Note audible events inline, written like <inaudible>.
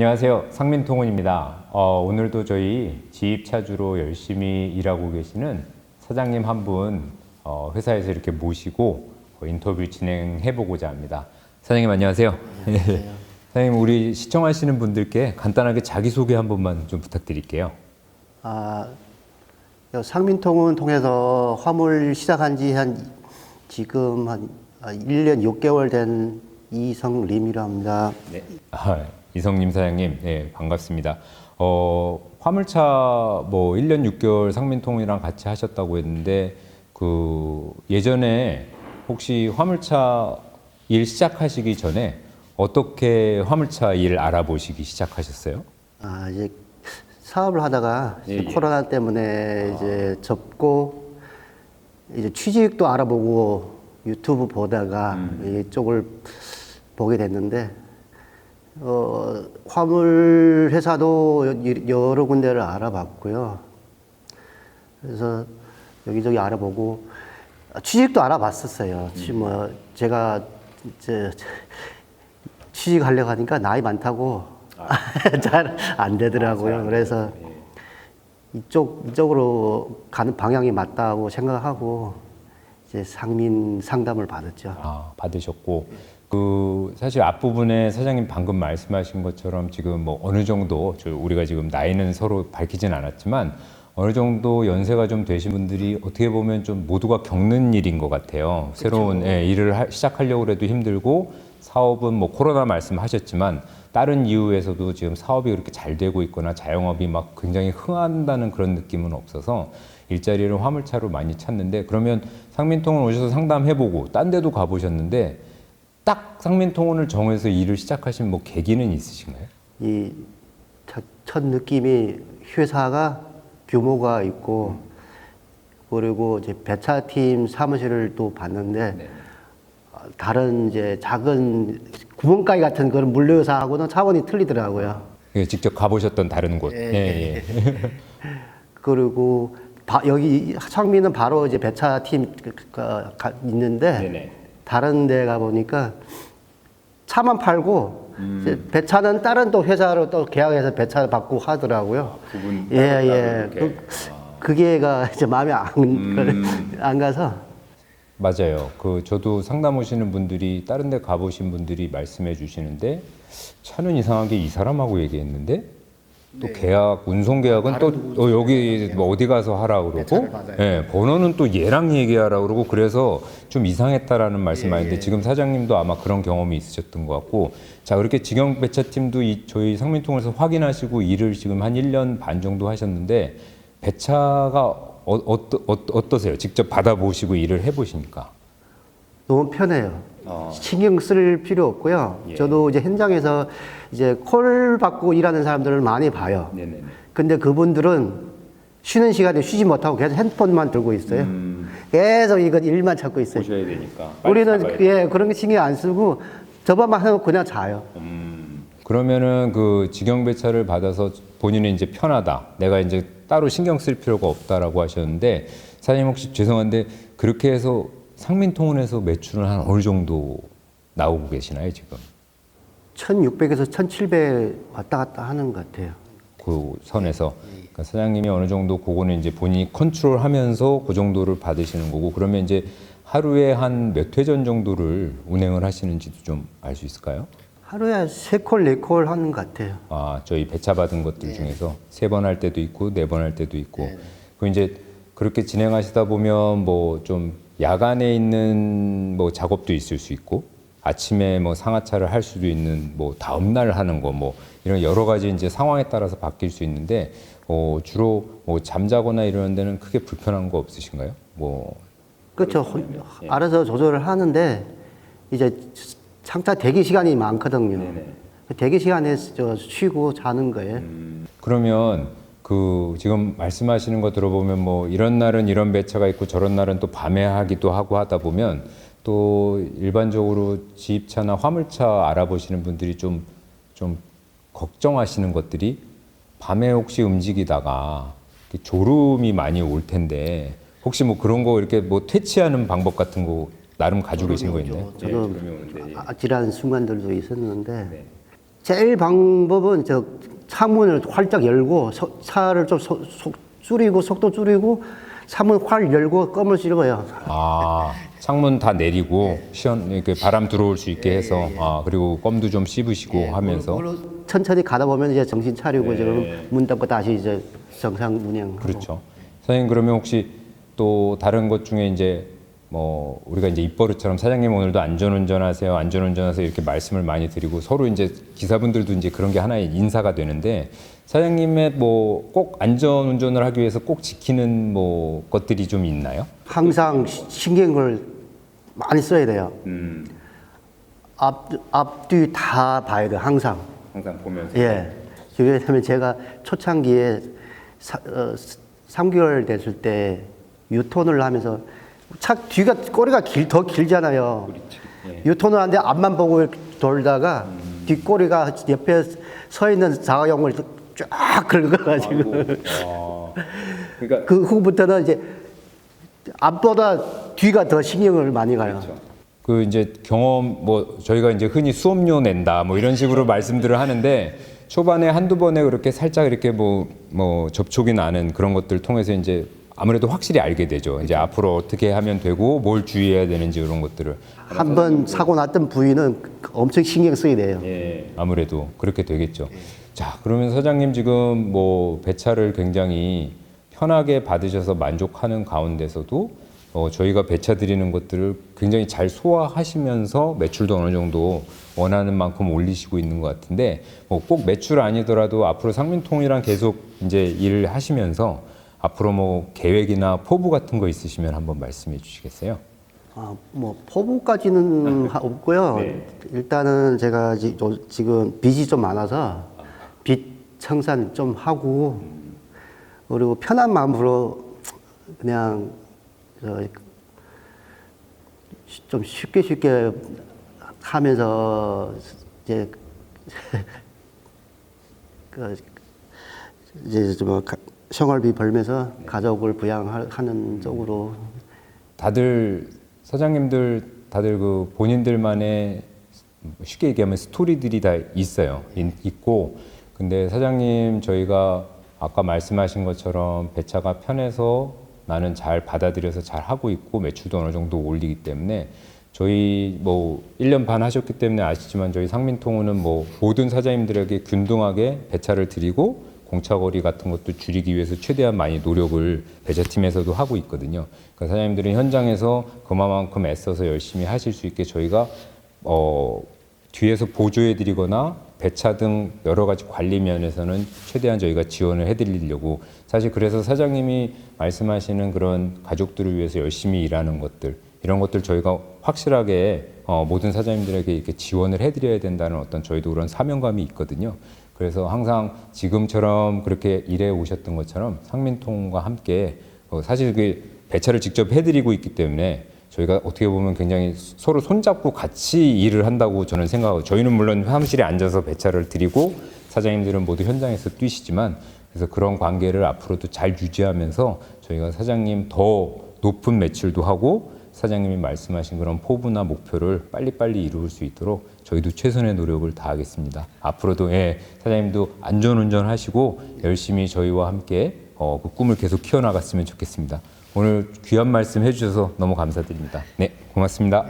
안녕하세요. 상민통운입니다. 어, 오늘도 저희 지입차주로 열심히 일하고 계시는 사장님 한분 어, 회사에서 이렇게 모시고 어, 인터뷰 진행해 보고자 합니다. 사장님 안녕하세요. 예. 사장님 우리 시청하시는 분들께 간단하게 자기 소개 한 번만 좀 부탁드릴게요. 아, 요 상민통운 통해서 화물 시작한 지 한 지금 한 아, 1년 6개월 된 이성림이라 합니다. 네. 아, 이성님 사장님, 네, 반갑습니다. 어, 화물차 뭐 1년 6개월 상민통이랑 같이 하셨다고 했는데 그 예전에 혹시 화물차 일 시작하시기 전에 어떻게 화물차 일 알아보시기 시작하셨어요? 아, 이제 사업을 하다가 예, 이제 예. 코로나 때문에 이제 접고 이제 취직도 알아보고 유튜브 보다가 이쪽을 보게 됐는데 어, 화물 회사도 여- 여러 군데를 알아봤고요. 그래서 여기저기 알아보고 아, 취직도 알아봤었어요. 지- 뭐 제가 이제 취직하려고 하니까 나이 많다고 <laughs> 잘안 되더라고요. 그래서 이쪽 이쪽으로 가는 방향이 맞다고 생각하고 이제 상민 상담을 받았죠. 아, 받으셨고 그 사실 앞부분에 사장님 방금 말씀하신 것처럼 지금 뭐 어느 정도 저 우리가 지금 나이는 서로 밝히진 않았지만 어느 정도 연세가 좀 되신 분들이 어떻게 보면 좀 모두가 겪는 일인 것 같아요. 새로운 예, 일을 하- 시작하려고 해도 힘들고 사업은 뭐 코로나 말씀하셨지만 다른 이유에서도 지금 사업이 그렇게 잘 되고 있거나 자영업이 막 굉장히 흥한다는 그런 느낌은 없어서 일자리를 화물차로 많이 찾는데 그러면 상민통을 오셔서 상담해보고 딴 데도 가보셨는데 딱 상민통운을 정해서 일을 시작하신 뭐 계기는 있으신가요? 이 첫 느낌이 회사가 규모가 있고 그리고 이제 배차팀 사무실을 또 봤는데 어, 다른 이제 작은 구멍가게 같은 그런 물류사하고는 차원이 틀리더라고요. 예, 직접 가보셨던 다른 곳. 예, 예. <laughs> 그리고 바- 여기 창민은 바로 이제 배차팀 그- 그- 가- 있는데 네네. 다른 데 가보니까 차만 팔고 음. 이제 배차는 다른 또 회사로 또 계약해서 배차 받고 하더라고요. 구분 예, 예. 그, 그게가 <laughs> 이제 마음에 안, 음. 안 가서 맞아요. 그 저도 상담 오시는 분들이 다른 데 가보신 분들이 말씀해 주시는데 차는 이상하게 이 사람하고 얘기했는데 또 계약 운송 계약은 또 어, 여기 뭐 어디 가서 하라 그러고. 예, 번호는 또 얘랑 얘기하라 그러고 그래서 좀 이상했다라는 말씀 많은데 지금 사장님도 아마 그런 경험이 있으셨던 것 같고. 자 그렇게 직영 배차 팀도 이 저희 상민통에서 확인하시고 일을 지금 한 1년 반 정도 하셨는데 배차가 어, 어떠, 어, 어떠세요? 직접 받아보시고 일을 해보시니까 너무 편해요. 어. 신경 쓸 필요 없고요. 예. 저도 이제 현장에서 이제 콜 받고 일하는 사람들을 많이 봐요. 네네네. 근데 그분들은 쉬는 시간에 쉬지 못하고 계속 핸드폰만 들고 있어요. 음. 계속 이거 일만 찾고 있어요. 보셔야 되니까. 우리는 예, 그런 게 신경 안 쓰고 저번만 해놓고 그냥 자요. 그러면은 그 직영 배차를 받아서 본인은 이제 편하다. 내가 이제 따로 신경 쓸 필요가 없다라고 하셨는데 사장님 혹시 죄송한데 그렇게 해서 상민통운에서 매출은 한 어느 정도 나오고 계시나요 지금? 1600에서 1700 왔다 갔다 하는 것 같아요. 그 선에서 그러니까 사장님이 어느 정도 그거는 이제 본인이 컨트롤하면서 그 정도를 받으시는 거고 그러면 이제 하루에 한 몇 회전 정도를 운행을 하시는지도 좀 알 수 있을까요? 하루에 세 콜, 네 콜 하는 것 같아요. 아, 저희 배차 받은 것들 중에서 세 번 할 때도 있고 네 번 할 때도 있고. 그 이제 그렇게 진행하시다 보면 뭐 좀 야간에 있는 뭐 작업도 있을 수 있고 아침에 뭐 상하차를 할 수도 있는 뭐 다음 날 하는 거 뭐 이런 여러 가지 이제 상황에 따라서 바뀔 수 있는데 어, 주로 뭐 잠자거나 이러는 데는 크게 불편한 거 없으신가요? 뭐 그렇죠. 알아서 조절을 하는데 이제 창차 대기 시간이 많거든요. 그 대기 시간에 저 쉬고 자는 거예요. 그러면 그 지금 말씀하시는 거 들어보면 뭐 이런 날은 이런 배차가 있고 저런 날은 또 밤에 하기도 하고 하다 보면 또 일반적으로 지입차나 화물차 알아보시는 분들이 좀 좀 걱정하시는 것들이 밤에 혹시 움직이다가 졸음이 많이 올 텐데 혹시 뭐 그런 거 이렇게 뭐 퇴치하는 방법 같은 거 나름 가지고 계신 거 있나요? 네, 아찔한 순간들도 있었는데 제일 방법은 저 창문을 활짝 열고 서- 차를 좀 소- 속 줄이고 속도 줄이고 창문 활 열고 껌을 씹어요. 아 창문 다 내리고 시원 이렇게 바람 들어올 수 있게 해서 아 그리고 껌도 좀 씹으시고 하면서 그걸로 천천히 가다 보면 이제 정신 차리고 이제 문 닫고 다시 이제 정상 운영. 그렇죠. 선생님 그러면 혹시 또 다른 것 중에 이제 뭐 우리가 이제 입버릇처럼 사장님 오늘도 안전운전하세요, 안전운전하세요 이렇게 말씀을 많이 드리고 서로 이제 기사분들도 이제 그런 게 하나의 인사가 되는데 사장님의 뭐 꼭 안전운전을 하기 위해서 꼭 지키는 뭐 것들이 좀 있나요? 항상 시- 신경을 많이 써야 돼요. 음, 앞 앞뒤 다 봐야 돼 항상. 항상 보면서. 예. 왜냐하면 제가 초창기에 사, 어, 3개월 됐을 때 유턴을 하면서 차 뒤가 꼬리가 길, 더 길잖아요. 예. 유턴을 하는데 앞만 보고 돌다가 뒷꼬리가 옆에 서 있는 자가용을 쫙 긁어가지고. 어, 그러니까 <laughs> 그 후부터는 이제 앞보다 뒤가 더 신경을 많이 가요. 그 이제 경험 뭐 저희가 이제 흔히 수업료 낸다 뭐 이런 식으로 말씀들을 하는데 초반에 한두 번에 그렇게 살짝 이렇게 뭐뭐 접촉이 나는 그런 것들 통해서 이제 아무래도 확실히 알게 되죠. 이제 앞으로 어떻게 하면 되고 뭘 주의해야 되는지 이런 것들을 한 번 사고 났던 부위는 엄청 신경 쓰야 돼요. 예. 아무래도 그렇게 되겠죠. 자, 그러면 사장님 지금 뭐 배차를 굉장히 편하게 받으셔서 만족하는 가운데서도 어, 저희가 배차 드리는 것들을 굉장히 잘 소화하시면서 매출도 어느 정도 원하는 만큼 올리시고 있는 것 같은데 뭐 꼭 매출 아니더라도 앞으로 상민통이랑 계속 이제 일을 하시면서 앞으로 뭐 계획이나 포부 같은 거 있으시면 한번 말씀해 주시겠어요? 아, 뭐 포부까지는 하- 없고요. 네. 일단은 제가 지, 요- 지금 빚이 좀 많아서 빚 청산 좀 하고 그리고 편한 마음으로 그냥 저, 쉬- 좀 쉽게 쉽게 하면서 이제 <laughs> 그 이제 좀 가- 생활비 벌면서 가족을 부양하는 쪽으로 다들 사장님들 다들 그 본인들만의 쉽게 얘기하면 스토리들이 다 있어요. 있- 있고 근데 사장님 저희가 아까 말씀하신 것처럼 배차가 편해서 나는 잘 받아들여서 잘 하고 있고 매출도 어느 정도 올리기 때문에 저희 뭐 1년 반 하셨기 때문에 아시지만 저희 상민통운은 뭐 모든 사장님들에게 균등하게 배차를 드리고 공차 거리 같은 것도 줄이기 위해서 최대한 많이 노력을 배차팀에서도 하고 있거든요. 그러니까 사장님들은 현장에서 그만큼 애써서 열심히 하실 수 있게 저희가 어 뒤에서 보조해 드리거나 배차 등 여러 가지 관리 면에서는 최대한 저희가 지원을 해 드리려고 사실 그래서 사장님이 말씀하시는 그런 가족들을 위해서 열심히 일하는 것들 이런 것들 저희가 확실하게 어, 모든 사장님들에게 이렇게 지원을 해드려야 된다는 어떤 저희도 그런 사명감이 있거든요. 그래서 항상 지금처럼 그렇게 일해 오셨던 것처럼 상민통과 함께 어, 사실 그 배차를 직접 해드리고 있기 때문에 저희가 어떻게 보면 굉장히 서로 손잡고 같이 일을 한다고 저는 생각하고 저희는 물론 사무실에 앉아서 배차를 드리고 사장님들은 모두 현장에서 뛰시지만 그래서 그런 관계를 앞으로도 잘 유지하면서 저희가 사장님 더 높은 매출도 하고 사장님이 말씀하신 그런 포부나 목표를 빨리빨리 이루을 수 있도록 저희도 최선의 노력을 다하겠습니다. 앞으로도 예, 사장님도 안전운전 하시고 열심히 저희와 함께 어, 그 꿈을 계속 키워나갔으면 좋겠습니다. 오늘 귀한 말씀 해주셔서 너무 감사드립니다. 네, 고맙습니다.